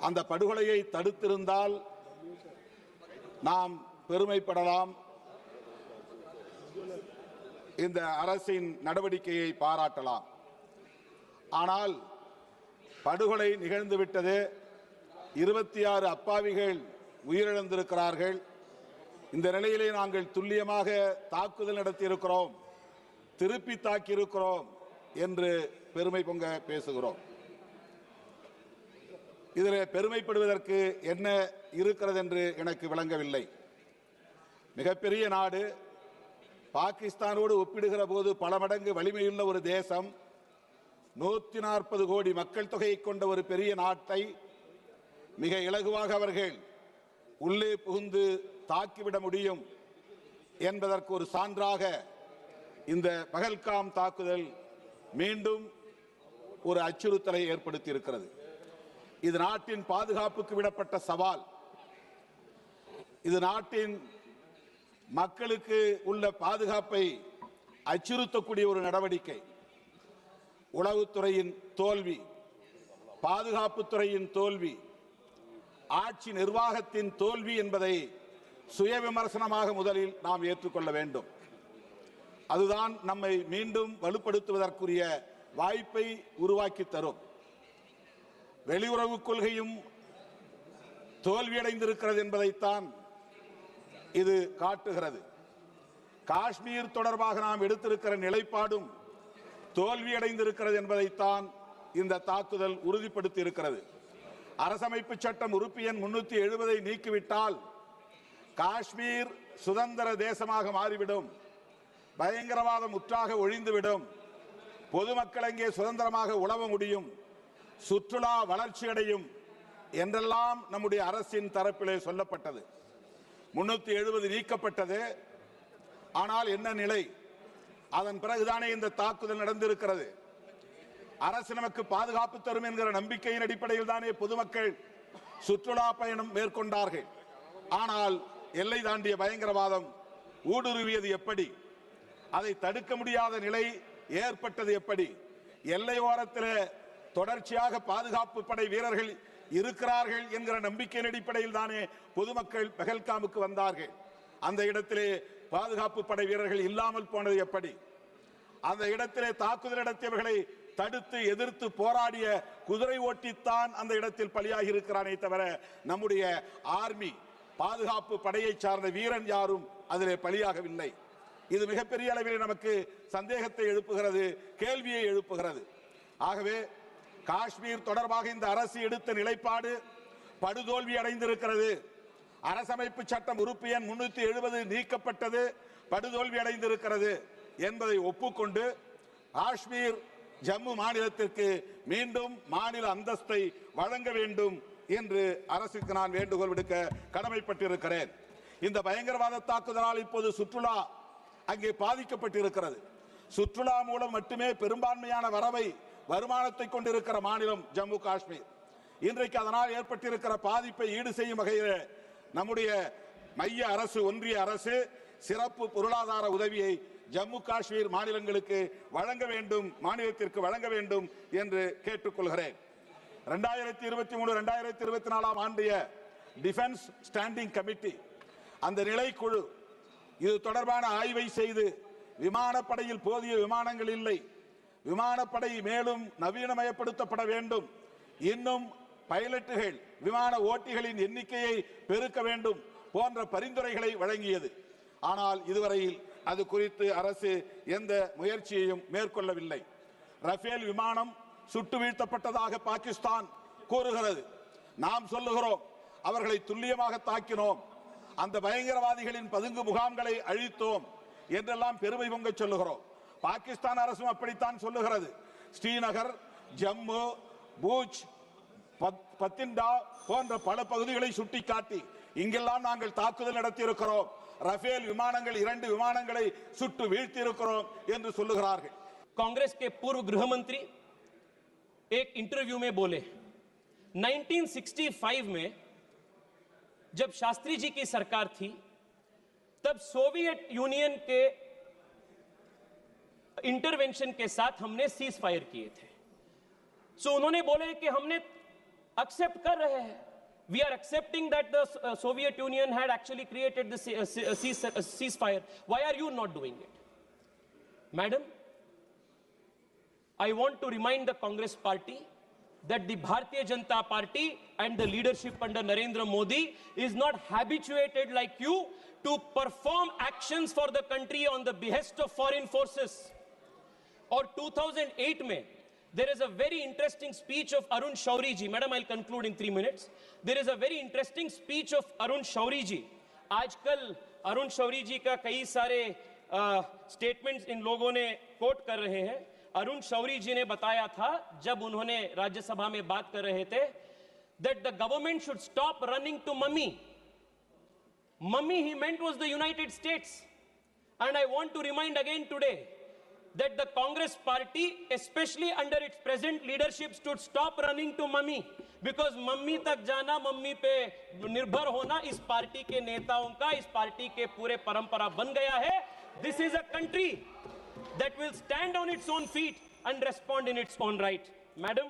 அந்த படுகொலையை தடுத்திருந்தால் நாம் பெருமைப்படலாம். இந்த அரசின் நடவடிக்கையை பாராட்டலாம். ஆனால் படுகொலை நிகழ்ந்துவிட்டது இருபத்தி ஆறு அப்பாவிகள் உயிரிழந்திருக்கிறார்கள். இந்த நிலையிலே நாங்கள் துல்லியமாக தாக்குதல் நடத்தியிருக்கிறோம். திருப்பி தாக்கியிருக்கிறோம் என்று பெருமை பொங்க பேசுகிறோம். இதில் பெருமைப்படுவதற்கு என்ன இருக்கிறது என்று எனக்கு விளங்கவில்லை. மிகப்பெரிய நாடு பாகிஸ்தானோடு ஒப்பிடுகிற போது பல மடங்கு வலிமையுள்ள ஒரு தேசம் நூற்றி நாற்பது கோடி மக்கள் தொகையை கொண்ட ஒரு பெரிய நாட்டை மிக இலகுவாக அவர்கள் உள்ளே புகுந்து தாக்கிவிட முடியும் என்பதற்கு ஒரு சான்றாக இந்த பகல்காம் தாக்குதல் மீண்டும் ஒரு அச்சுறுத்தலை ஏற்படுத்தி இருக்கிறது இது நாட்டின் பாதுகாப்புக்கு விடப்பட்ட சவால். இது நாட்டின் மக்களுக்கு உள்ள பாதுகாப்பை அச்சுறுத்தக்கூடிய ஒரு நடவடிக்கை. உளவுத்துறையின் தோல்வி பாதுகாப்புத்துறையின் தோல்வி ஆட்சி நிர்வாகத்தின் தோல்வி என்பதை சுய விமர்சனமாக முதலில் நாம் ஏற்றுக்கொள்ள வேண்டும். அதுதான் நம்மை மீண்டும் வலுப்படுத்துவதற்குரிய வாய்ப்பை உருவாக்கி தரும். வெளியுறவு கொள்கையும் தோல்வியடைந்திருக்கிறது என்பதைத்தான் இது காட்டுகிறது. காஷ்மீர் தொடர்பாக நாம் எடுத்திருக்கிற நிலைப்பாடும் தோல்வியடைந்திருக்கிறது என்பதைத்தான் இந்த தாக்குதல் உறுதிப்படுத்தி இருக்கிறது அரசமைப்பு சட்டம் உறுப்பு எண் முன்னூத்தி எழுபதை நீக்கிவிட்டால் காஷ்மீர் சுதந்திர தேசமாக மாறிவிடும். பயங்கரவாதம் முற்றாக ஒழிந்துவிடும். பொதுமக்கள் அங்கே சுதந்திரமாக உழவ முடியும். சுற்றுலா வளர்ச்சியடையும் என்றெல்லாம் நம்முடைய அரசின் தரப்பிலே சொல்லப்பட்டது. முன்னூத்தி எழுபது நீக்கப்பட்டது. ஆனால் என்ன நிலை? அதன் பிறகுதானே இந்த தாக்குதல் நடந்திருக்கிறது. அரசு நமக்கு பாதுகாப்பு தரும் என்கிற நம்பிக்கையின் அடிப்படையில் தானே பொதுமக்கள் சுற்றுலா பயணம் மேற்கொண்டார்கள். ஆனால் எல்லை தாண்டிய பயங்கரவாதம் ஊடுருவியது எப்படி? அதை தடுக்க முடியாத நிலை ஏற்பட்டது எப்படி? எல்லை ஓரத்தில் தொடர்ச்சியாக பாதுகாப்பு படை வீரர்கள் இருக்கிறார்கள் என்கிற நம்பிக்கையின் அடிப்படையில் தானே பொதுமக்கள் பெகல்காமுக்கு வந்தார்கள். அந்த இடத்திலே பாதுகாப்பு படை வீரர்கள் இல்லாமல் போனது எப்படி? அந்த இடத்திலே தாக்குதல் நடத்தியவர்களை தடுத்து எதிர்த்து போராடிய குதிரை ஓட்டித்தான் அந்த இடத்தில் பலியாகி இருக்கிறானே தவிர நம்முடைய ஆர்மி பாதுகாப்பு படையை சார்ந்த வீரன் யாரும் அதிலே பலியாகவில்லை. இது மிகப்பெரிய அளவில் நமக்கு சந்தேகத்தை எழுப்புகிறது கேள்வியை எழுப்புகிறது. ஆகவே காஷ்மீர் தொடர்பாக இந்த அரசு எடுத்த நிலைப்பாடு படுதோல்வி அடைந்திருக்கிறது. அரசமைப்பு சட்டம் உறுப்பு எண் முன்னூத்தி எழுபது நீக்கப்பட்டது படுதோல்வி அடைந்திருக்கிறது என்பதை ஒப்புக்கொண்டு காஷ்மீர் ஜம்மு மாநிலத்திற்கு மீண்டும் மாநில அந்தஸ்தை வழங்க வேண்டும் என்று அரசுக்கு நான் வேண்டுகோள் விடுக்க கடமைப்பட்டிருக்கிறேன். இந்த பயங்கரவாத தாக்குதலால் இப்போது சுற்றுலா அங்கே பாதிக்கப்பட்டிருக்கிறது. சுற்றுலா மூலம் மட்டுமே பெரும்பான்மையான வரவை வருமானத்தை கொண்டிருக்கிற மாநிலம் ஜம்மு காஷ்மீர். இன்றைக்கு அதனால் ஏற்பட்டிருக்கிற பாதிப்பை ஈடு செய்யும் வகையில் நம்முடைய மைய அரசு ஒன்றிய அரசு சிறப்பு பொருளாதார உதவியை ஜம்மு காஷ்மீர் மாநிலங்களுக்கு வழங்க வேண்டும் மாநிலத்திற்கு வழங்க வேண்டும் என்று கேட்டுக்கொள்கிறேன். ரெண்டாயிரத்தி இருபத்தி மூணு ரெண்டாயிரத்தி இருபத்தி நாலாம் ஆண்டிய டிஃபென்ஸ் ஸ்டாண்டிங் கமிட்டி அந்த நிலைக்குழு இது தொடர்பான ஆய்வை செய்து விமானப்படையில் போதிய விமானங்கள் இல்லை. விமானப்படை மேலும் நவீனமயப்படுத்தப்பட வேண்டும். இன்னும் பைலட்டுகள் விமான ஓட்டிகளின் எண்ணிக்கையை பெருக்க வேண்டும் போன்ற பரிந்துரைகளை வழங்கியது. ஆனால் இதுவரையில் அது குறித்து அரசு எந்த முயற்சியையும் மேற்கொள்ளவில்லை. ரஃபேல் விமானம் சுட்டு வீழ்த்தப்பட்டதாக பாகிஸ்தான் கூறுகிறது. நாம் சொல்லுகிறோம் அவர்களை துல்லியமாக தாக்கினோம். அந்த பயங்கரவாதிகளின் பதுங்கு முகாம்களை அழித்தோம் என்றெல்லாம் பெருமை பொங்க சொல்லுகிறோம். பாகிஸ்தான் அரசும் அப்படித்தான் சொல்லுகிறது ஸ்ரீநகர் ஜம்மு பூஜ் பத்- பத்திண்டா போன்ற பல பகுதிகளை சுட்டிக்காட்டி இங்கெல்லாம் நாங்கள் தாக்குதல் நடத்தியிருக்கிறோம் ரஃபேல் விமானங்கள் இரண்டு விமானங்களை சுட்டு வீழ்த்தியிருக்கிறோம் என்று சொல்லுகிறார்கள் कांग्रेस के पूर्व गृह मंत्री एक इंटरव्यू में बोले 1965 में जब शास्त्री जी की सरकार थी तब सोवियत यूनियन के इंटरवेंशन के साथ हमने सीज फायर किए थे सो so, उन्होंने बोले कि हमने एक्सेप्ट कर रहे हैं we are accepting that the uh, soviet union had actually created uh, ce- uh, cease- uh, ceasefire why are you not doing it madam I want to remind the Congress party that the Bharatiya Janata Party and the leadership under Narendra Modi is not habituated like you to perform actions for the country on the behest of foreign forces. और 2008 में there is a very interesting speech of Arun Shourie ji madam I conclude in three minutes there is a very interesting speech of Arun Shourie ji आजकल अरुण शौरी जी का कई सारे statements uh, इन लोगों ने coat कर रहे हैं अरुण शौरी जी ने बताया था जब उन्होंने राज्यसभा में बात कर रहे थे that the government should stop running to mummy mummy he meant was the United States and I want to remind again today that the Congress party, especially under its present leadership, should stop running to mummy. Because mummy तक जाना mummy पे निर्भर होना इस party के नेताओं का इस पार्टी के पूरे परंपरा बन गया है this is a country that will stand on its own feet and respond in its own right. Madam,